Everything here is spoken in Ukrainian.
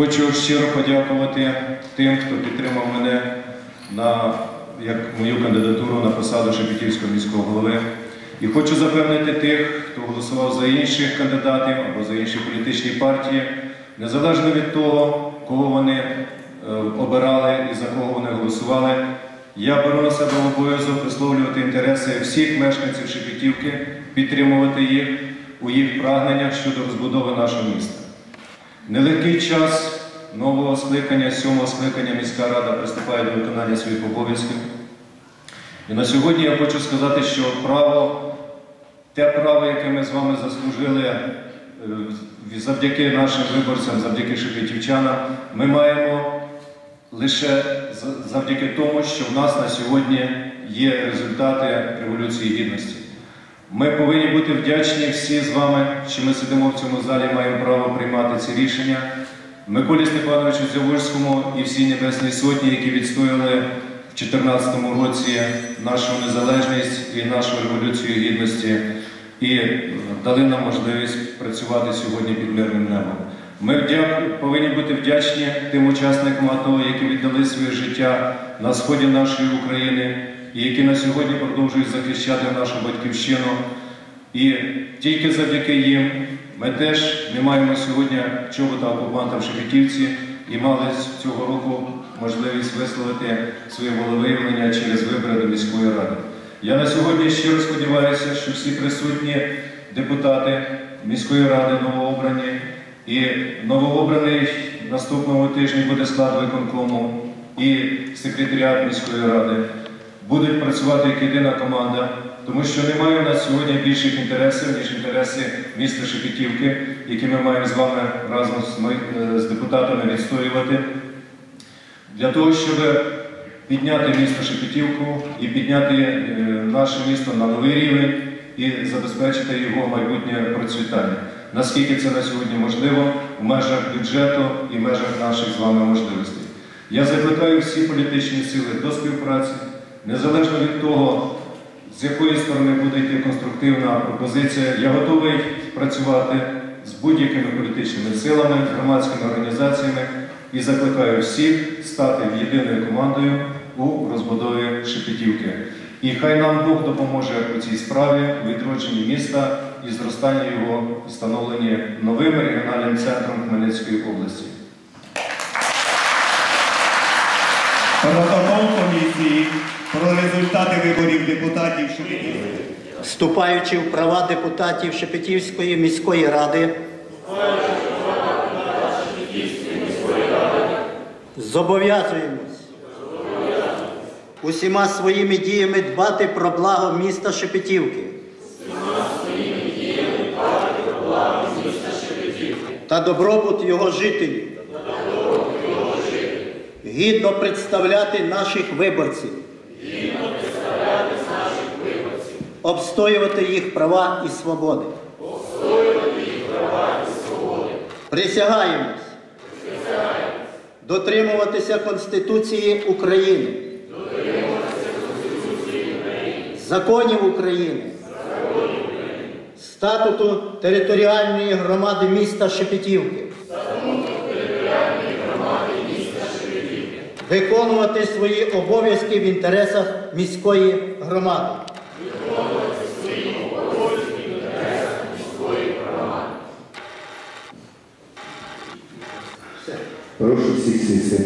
Хочу щиро подякувати тим, хто підтримав мене на як мою кандидатуру на посаду Шепетівського міського голови. І хочу запевнити тих, хто голосував за інших кандидатів або за інші політичні партії, незалежно від того, кого вони е, обирали і за кого вони голосували. Я беру на себе обов'язок висловлювати інтереси всіх мешканців Шепетівки, підтримувати їх у їх прагненнях щодо розбудови нашого міста. Нелегкий час нового скликання, сьомого скликання міська рада приступає до виконання своїх обов'язків. І на сьогодні я хочу сказати, що право, те право, яке ми з вами заслужили е, завдяки нашим виборцям, завдяки шепетівчанам, ми маємо лише завдяки тому, що в нас на сьогодні є результати Революції Гідності. Ми повинні бути вдячні всі з вами, що ми сидимо в цьому залі, маємо право приймати ці рішення. Миколі Степановичу Зявольському і всій Небесній Сотні, які відстояли в 2014 році нашу незалежність і нашу революцію гідності, і дали нам можливість працювати сьогодні під мирним небом. Ми повинні бути вдячні тим учасникам АТО, які віддали своє життя на сході нашої України які на сьогодні продовжують захищати нашу батьківщину. І тільки завдяки їм ми теж не маємо сьогодні чобота окупанта в Шепетівці і мали цього року можливість висловити своє волевиявлення через вибори до міської ради. Я на сьогодні щиро сподіваюся, що всі присутні депутати міської ради новообрані і новообраний наступного тижня буде склад виконкому і секретаріат міської ради будуть працювати як єдина команда, тому що немає у нас сьогодні більших інтересів, ніж інтереси міста Шепетівки, які ми маємо з вами разом з, ми- е, з депутатами відстоювати. Для того, щоб підняти місто Шепетівку і підняти е, наше місто на новий рівень і забезпечити його майбутнє процвітання. Наскільки це на сьогодні можливо в межах бюджету і в межах наших з вами можливостей. Я закликаю всі політичні сили до співпраці, незалежно від того, з якої сторони буде йти конструктивна пропозиція. Я готовий працювати з будь-якими політичними силами, громадськими організаціями і закликаю всіх стати єдиною командою у розбудові Шепетівки. І хай нам Бог допоможе у цій справі відродженні міста і зростанні його встановленні новим регіональним центром Хмельницької області. Протокол комісії про результати виборів депутатів Шепетівської. Вступаючи в права депутатів Шепетівської міської ради, зобов'язуємось усіма своїми діями дбати про благо міста Шепетівки. Та добробут його жителів. Гідно представляти наших виборців. Обстоювати їх права і свободи. Присягаємось. Дотримуватися Конституції України. Законів України. Статуту територіальної громади міста Шепетівки. Виконувати свої обов'язки в інтересах міської громади. Прошу всіх сісти.